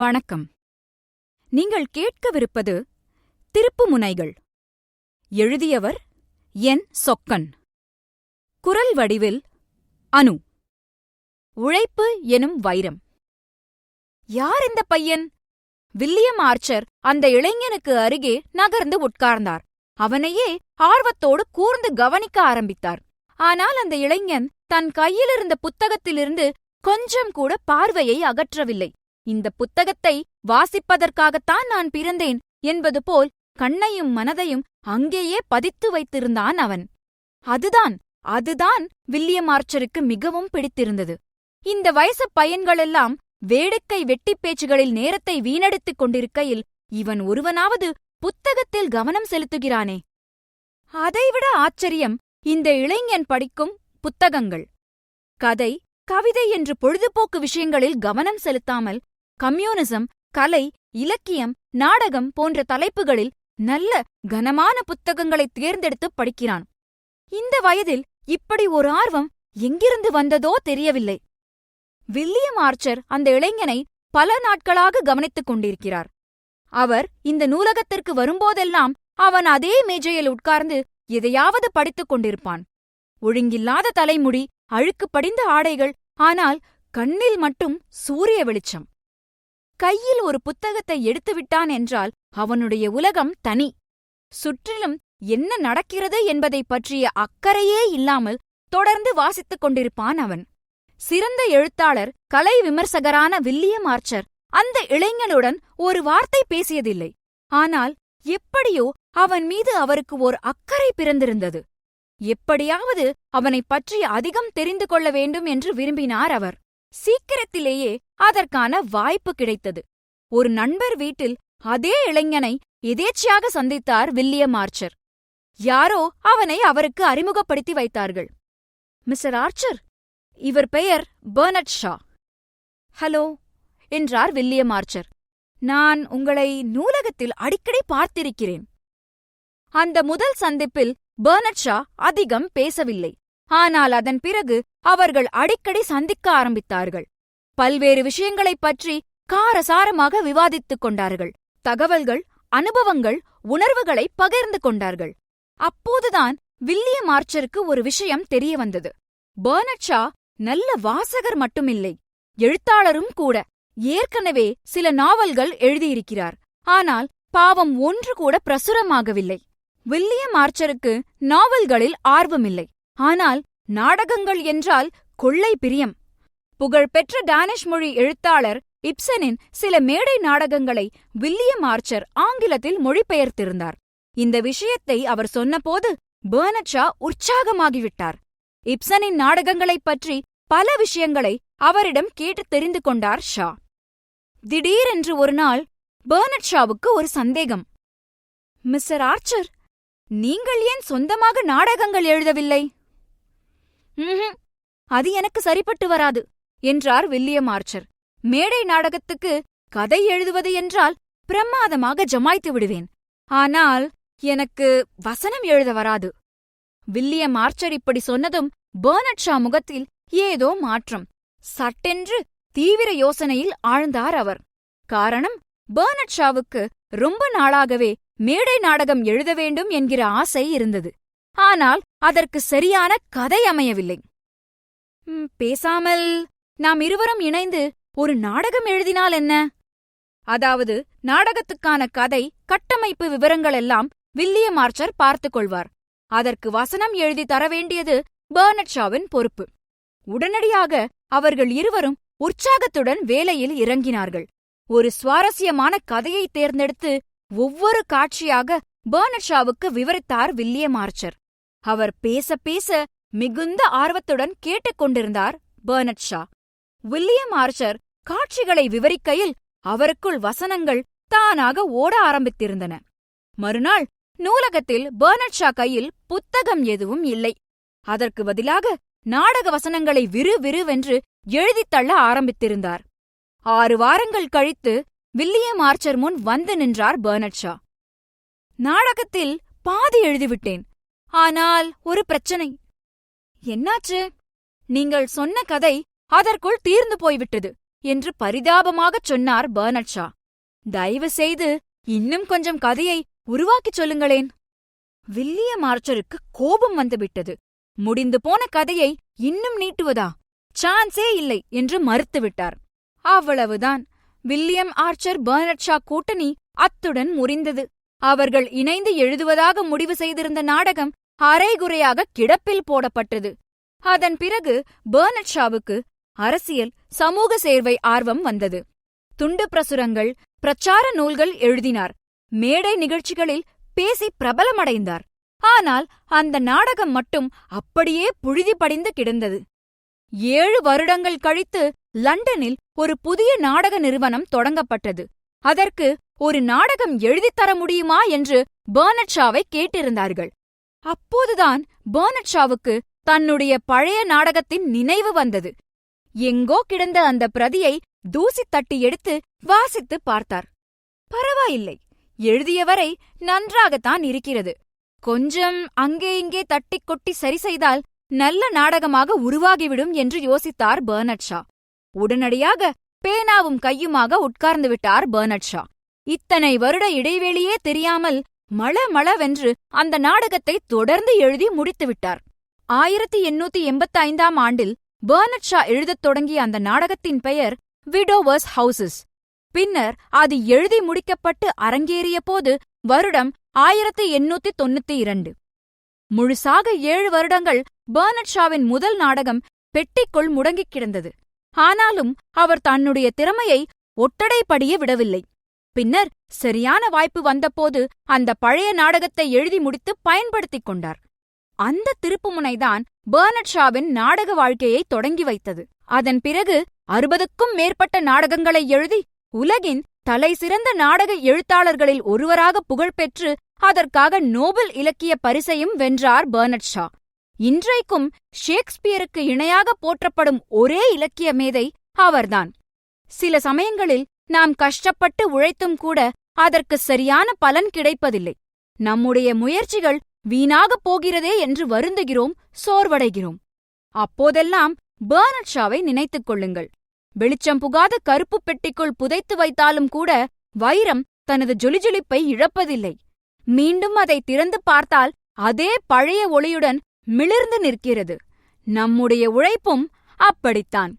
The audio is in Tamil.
வணக்கம். நீங்கள் கேட்கவிருப்பது திருப்புமுனைகள். எழுதியவர் என். சொக்கன். குரல் வடிவில் அனு. உழைப்பு எனும் வைரம். யார் இந்த பையன்? வில்லியம் ஆர்ச்சர் அந்த இளைஞனுக்கு அருகே நகர்ந்து உட்கார்ந்தார். அவனையே ஆர்வத்தோடு கூர்ந்து கவனிக்க ஆரம்பித்தார். ஆனால் அந்த இளைஞன் தன் கையிலிருந்த புத்தகத்திலிருந்து கொஞ்சம் கூட பார்வையை அகற்றவில்லை. இந்த புத்தகத்தை வாசிப்பதற்காகத்தான் நான் பிறந்தேன் என்பது போல் கண்ணையும் மனதையும் அங்கேயே பதித்து வைத்திருந்தான் அவன். அதுதான் அதுதான் வில்லியம் ஆர்ச்சருக்கு மிகவும் பிடித்திருந்தது. இந்த வயசு பையன்களெல்லாம் வேடிக்கை வெட்டிப் பேச்சுகளில் நேரத்தை வீணடித்துக் கொண்டிருக்கையில் இவன் ஒருவனாவது புத்தகத்தில் கவனம் செலுத்துகிறானே. அதைவிட ஆச்சரியம் இந்த இளைஞன் படிக்கும் புத்தகங்கள். கதை கவிதை என்று பொழுதுபோக்கு விஷயங்களில் கவனம் செலுத்தாமல் கம்யூனிசம் கலை இலக்கியம் நாடகம் போன்ற தலைப்புகளில் நல்ல கனமான புத்தகங்களை தேர்ந்தெடுத்து படிக்கிறான். இந்த வயதில் இப்படி ஒரு ஆர்வம் எங்கிருந்து வந்ததோ தெரியவில்லை. வில்லியம் ஆர்ச்சர் அந்த இளைஞனை பல நாட்களாக கவனித்துக் கொண்டிருக்கிறார். அவர் இந்த நூலகத்திற்கு வரும்போதெல்லாம் அவன் அதே மேஜையில் உட்கார்ந்து எதையாவது படித்துக் கொண்டிருப்பான். ஒழுங்கில்லாத தலைமுடி அழுக்கு படிந்த ஆடைகள் ஆனால் கண்ணில் மட்டும் சூரிய வெளிச்சம். கையில் ஒரு புத்தகத்தை எடுத்துவிட்டான் என்றால் அவனுடைய உலகம் தனி. சுற்றிலும் என்ன நடக்கிறது என்பதைப் பற்றிய அக்கறையே இல்லாமல் தொடர்ந்து வாசித்துக் கொண்டிருப்பான் அவன். சிறந்த எழுத்தாளர் கலை விமர்சகரான வில்லியம் ஆர்ச்சர் அந்த இளைஞனுடன் ஒரு வார்த்தை பேசியதில்லை. ஆனால் எப்படியோ அவன் மீது அவருக்கு ஓர் அக்கறை பிறந்திருந்தது. எப்படியாவது அவனைப் பற்றி அதிகம் தெரிந்து கொள்ள வேண்டும் என்று விரும்பினார் அவர். சீக்கிரத்திலேயே அதற்கான வாய்ப்பு கிடைத்தது. ஒரு நண்பர் வீட்டில் அதே இளைஞனை எதேச்சையாக சந்தித்தார் வில்லியம் ஆர்ச்சர். யாரோ அவனை அவருக்கு அறிமுகப்படுத்தி வைத்தார்கள். மிஸ்டர் ஆர்ச்சர் இவர் பெயர் பர்னட் ஷா. ஹலோ என்றார் வில்லியம் ஆர்ச்சர். நான் உங்களை நூலகத்தில் அடிக்கடி பார்த்திருக்கிறேன். அந்த முதல் சந்திப்பில் பர்னட் ஷா அதிகம் பேசவில்லை. ஆனால் அதன் பிறகு அவர்கள் அடிக்கடி சந்திக்க ஆரம்பித்தார்கள். பல்வேறு விஷயங்களைப் பற்றி காரசாரமாக விவாதித்துக் கொண்டார்கள். தகவல்கள் அனுபவங்கள் உணர்வுகளை பகிர்ந்து கொண்டார்கள். அப்போதுதான் வில்லியம் ஆர்ச்சருக்கு ஒரு விஷயம் தெரிய வந்தது. பெர்னட் ஷா நல்ல வாசகர் மட்டுமில்லை. எழுத்தாளரும் கூட. ஏற்கனவே சில நாவல்கள் எழுதியிருக்கிறார். ஆனால் பாவம் ஒன்று கூட பிரசுரமாகவில்லை. வில்லியம் ஆர்ச்சருக்கு நாவல்களில் ஆர்வமில்லை. ஆனால் நாடகங்கள் என்றால் கொள்ளை பிரியம். புகழ்பெற்ற டானிஷ் மொழி எழுத்தாளர் இப்சனின் சில மேடை நாடகங்களை வில்லியம் ஆர்ச்சர் ஆங்கிலத்தில் மொழிபெயர்த்திருந்தார். இந்த விஷயத்தை அவர் சொன்னபோது பேர்னட்ஷா உற்சாகமாகிவிட்டார். இப்சனின் நாடகங்களைப் பற்றி பல விஷயங்களை அவரிடம் கேட்டு தெரிந்து கொண்டார் ஷா. திடீரென்று ஒரு நாள் பெர்னட் ஷாவுக்கு ஒரு சந்தேகம். மிஸ்டர் ஆர்ச்சர் நீங்கள் ஏன் சொந்தமாக நாடகங்கள் எழுதவில்லை? அது எனக்கு சரிப்பட்டு வராது. என்றார் வில்லியம் ஆர்ச்சர். மேடை நாடகத்துக்கு கதை எழுதுவது என்றால் பிரமாதமாக ஜமாய்த்து விடுவேன். ஆனால் எனக்கு வசனம் எழுத வராது. வில்லியம் ஆர்ச்சர் இப்படி சொன்னதும் பெர்னட் ஷா முகத்தில் ஏதோ மாற்றம். சட்டென்று தீவிர யோசனையில் ஆழ்ந்தார் அவர். காரணம் பெர்னட் ஷாவுக்கு ரொம்ப நாளாகவே மேடை நாடகம் எழுத வேண்டும் என்கிற ஆசை இருந்தது. ஆனால் அதற்கு சரியான கதை அமையவில்லை. பேசாமல் நாம் இருவரும் இணைந்து ஒரு நாடகம் எழுதினால் என்ன? அதாவது நாடகத்துக்கான கதை கட்டமைப்பு விவரங்களெல்லாம் வில்லியம் ஆர்ச்சர் பார்த்துக் கொள்வார். அதற்கு வசனம் எழுதி தர வேண்டியது பெர்னட் ஷாவின் பொறுப்பு. உடனடியாக அவர்கள் இருவரும் உற்சாகத்துடன் வேலையில் இறங்கினார்கள். ஒரு சுவாரஸ்யமான கதையை தேர்ந்தெடுத்து ஒவ்வொரு காட்சியாக பெர்னட் ஷாவுக்கு விவரித்தார் வில்லியம் ஆர்ச்சர் அவர் பேச பேச மிகுந்த ஆர்வத்துடன் கேட்டுக்கொண்டிருந்தார் பெர்னட் ஷா. வில்லியம் ஆர்ச்சர் காட்சிகளை விவரிக்கையில் அவருக்குள் வசனங்கள் தானாக ஓட ஆரம்பித்திருந்தன. மறுநாள் நூலகத்தில் பெர்னட் ஷா கையில் புத்தகம் எதுவும் இல்லை. அதற்கு பதிலாக நாடக வசனங்களை விறு விறுவென்று எழுதித் தள்ள ஆரம்பித்திருந்தார். ஆறு வாரங்கள் கழித்து வில்லியம் ஆர்ச்சர் முன் வந்து நின்றார் பேர்னட்ஷா நாடகத்தில் பாதி எழுதிவிட்டேன். ஆனால் ஒரு பிரச்சனை. என்னாச்சு? நீங்கள் சொன்ன கதை அதற்குள் தீர்ந்து போய்விட்டது என்று பரிதாபமாகச் சொன்னார் பர்னட் ஷா. தயவு செய்து இன்னும் கொஞ்சம் கதையை உருவாக்கிச் சொல்லுங்களேன். வில்லியம் ஆர்ச்சருக்கு கோபம் வந்துவிட்டது. முடிந்து போன கதையை இன்னும் நீட்டுவதா? சான்ஸே இல்லை என்று மறுத்துவிட்டார். அவ்வளவுதான். வில்லியம் ஆர்ச்சர் பர்னட் ஷா கூட்டணி அத்துடன் முறிந்தது. அவர்கள் இணைந்து எழுதுவதாக முடிவு செய்திருந்த நாடகம் அரைகுறையாக கிடப்பில் போடப்பட்டது. அதன் பிறகு பர்னட் ஷாவுக்கு அரசியல் சமூக சேர்வை ஆர்வம் வந்தது. துண்டு பிரசுரங்கள் பிரச்சார நூல்கள் எழுதினார். மேடை நிகழ்ச்சிகளில் பேசி பிரபலமடைந்தார். ஆனால் அந்த நாடகம் மட்டும் அப்படியே புழுதி படிந்து கிடந்தது. ஏழு வருடங்கள் கழித்து லண்டனில் ஒரு புதிய நாடக நிறுவனம் தொடங்கப்பட்டது. அதற்கு ஒரு நாடகம் எழுதித் தர முடியுமா என்று பர்னட் ஷாவை கேட்டிருந்தார்கள். அப்போதுதான் பர்னட் ஷாவுக்கு தன்னுடைய பழைய நாடகத்தின் நினைவு வந்தது. எங்கோ கிடந்த அந்த பிரதியை தூசி தட்டி எடுத்து வாசித்து பார்த்தார். பரவாயில்லை எழுதியவரை நன்றாகத்தான் இருக்கிறது. கொஞ்சம் அங்கே இங்கே தட்டிக் கொட்டி சரி செய்தால் நல்ல நாடகமாக உருவாகிவிடும் என்று யோசித்தார் பர்னட் ஷா. உடனடியாக பேனாவும் கையுமாக உட்கார்ந்து விட்டார் பர்னட் ஷா. இத்தனை வருட இடைவெளியே தெரியாமல் மள மளவென்று அந்த நாடகத்தை தொடர்ந்து எழுதி முடித்துவிட்டார். ஆயிரத்தி எண்ணூத்தி எண்பத்தி ஐந்தாம் ஆண்டில் பர்னட் ஷா எழுதத் தொடங்கிய அந்த நாடகத்தின் பெயர் விடோவர்ஸ் ஹவுசஸ் பின்னர் அது எழுதி முடிக்கப்பட்டு அரங்கேறிய போது வருடம் ஆயிரத்தி எண்ணூத்தி தொண்ணூத்தி இரண்டு. முழுசாக ஏழு வருடங்கள் பர்னட் ஷாவின் முதல் நாடகம் பெட்டிக்குள் முடங்கிக் கிடந்தது. ஆனாலும் அவர் தன்னுடைய திறமையை ஒட்டடைப்படிய விடவில்லை. பின்னர் சரியான வாய்ப்பு வந்தபோது அந்த பழைய நாடகத்தை எழுதி முடித்து பயன்படுத்திக் கொண்டார். அந்த திருப்புமுனைதான் பர்னட் ஷாவின் நாடக வாழ்க்கையை தொடங்கி வைத்தது. அதன் பிறகு அறுபதுக்கும் மேற்பட்ட நாடகங்களை எழுதி உலகின் தலைசிறந்த நாடக எழுத்தாளர்களில் ஒருவராக புகழ்பெற்று அதற்காக நோபல் இலக்கிய பரிசையும் வென்றார் பர்னட் ஷா. இன்றைக்கும் ஷேக்ஸ்பியருக்கு இணையாக போற்றப்படும் ஒரே இலக்கிய மேதை அவர்தான். சில சமயங்களில் நாம் கஷ்டப்பட்டு உழைத்தும் கூட அதற்கு சரியான பலன் கிடைப்பதில்லை. நம்முடைய முயற்சிகள் வீணாகப் போகிறதே என்று வருந்துகிறோம் சோர்வடைகிறோம். அப்போதெல்லாம் பேர்னட் ஷாவை நினைத்துக் கொள்ளுங்கள். வெளிச்சம் புகாத கருப்பு பெட்டிக்குள் புதைத்து வைத்தாலும் கூட வைரம் தனது ஜொலிஜொலிப்பை இழப்பதில்லை. மீண்டும் அதை திறந்து பார்த்தால் அதே பழைய ஒளியுடன் மிளிர்ந்து நிற்கிறது. நம்முடைய உழைப்பும் அப்படித்தான்.